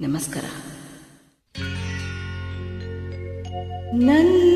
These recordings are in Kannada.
ನಮಸ್ಕಾರ. ನನ್ನ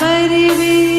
ನಾ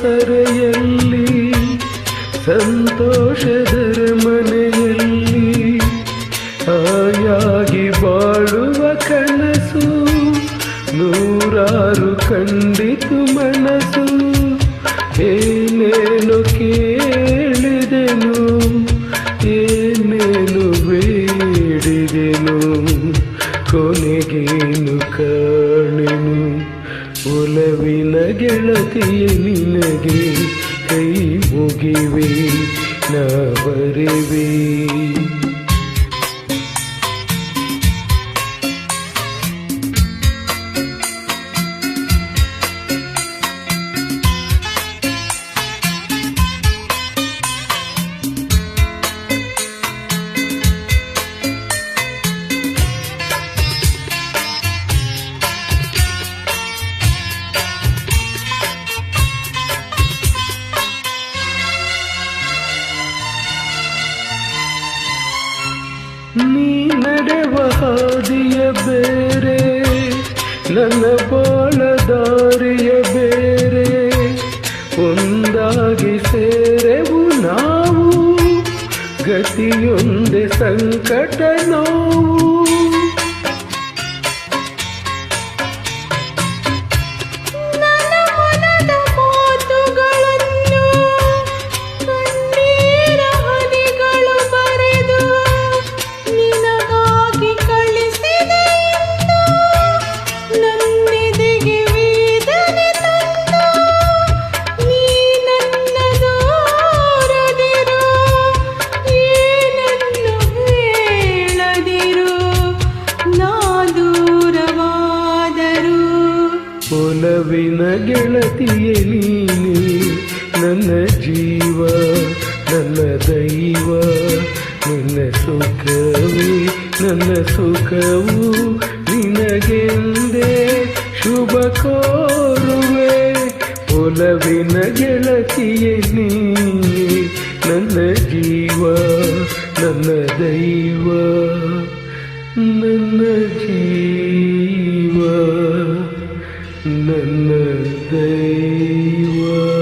ಸರೆಯಲ್ಲಿ ಸಂತೋಷದರ ಮನೆಯಲ್ಲಿ ಆಯಾಗಿ ಬಾಳುವ ಕನಸು, ನೂರಾರು ಕಂಡಿತು ಮನಸ್ಸು ಏನೇನು ಕೇಳಿದೆನು, ಏನೇನು ಬೇಡಿದೆನು, ಕೊನೆಗೇನು ಕಾಣೆನು? ಒಲವಿನ ಗೆಳತಿಯ ನಿನಗೆ ಕೈ ಮುಗಿವೆ ನಾ ನೀ ನಡೆವ ಹಾದಿಯ ಬೇರೆ ನನ್ನ ಬಾಳ ದಾರಿಯ ಬೇರೆ ಒಂದಾಗಿ ಸೇರೆವು ನಾವು ಗತಿಯೊಂದೆ ಸಂಕಟ ನೋವು. ಒಲವಿನ ಗೆಳತಿಯೇ ನೀನೆ. ನನ್ನ ಜೀವ, ನನ್ನ ದೈವ, ನಿನ್ನ ಸುಖವೇ, ನನ್ನ ಸುಖವು ನಿನಗೆಂದೇ ಶುಭ ಕೋರುವೆ. ಒಲವಿನ ಗೆಳತಿಯೇ ನೀನೆ. ನನ್ನ ಜೀವ, ನನ್ನ ದೈವ, ನನ್ನ ಜೀವ. Remember they were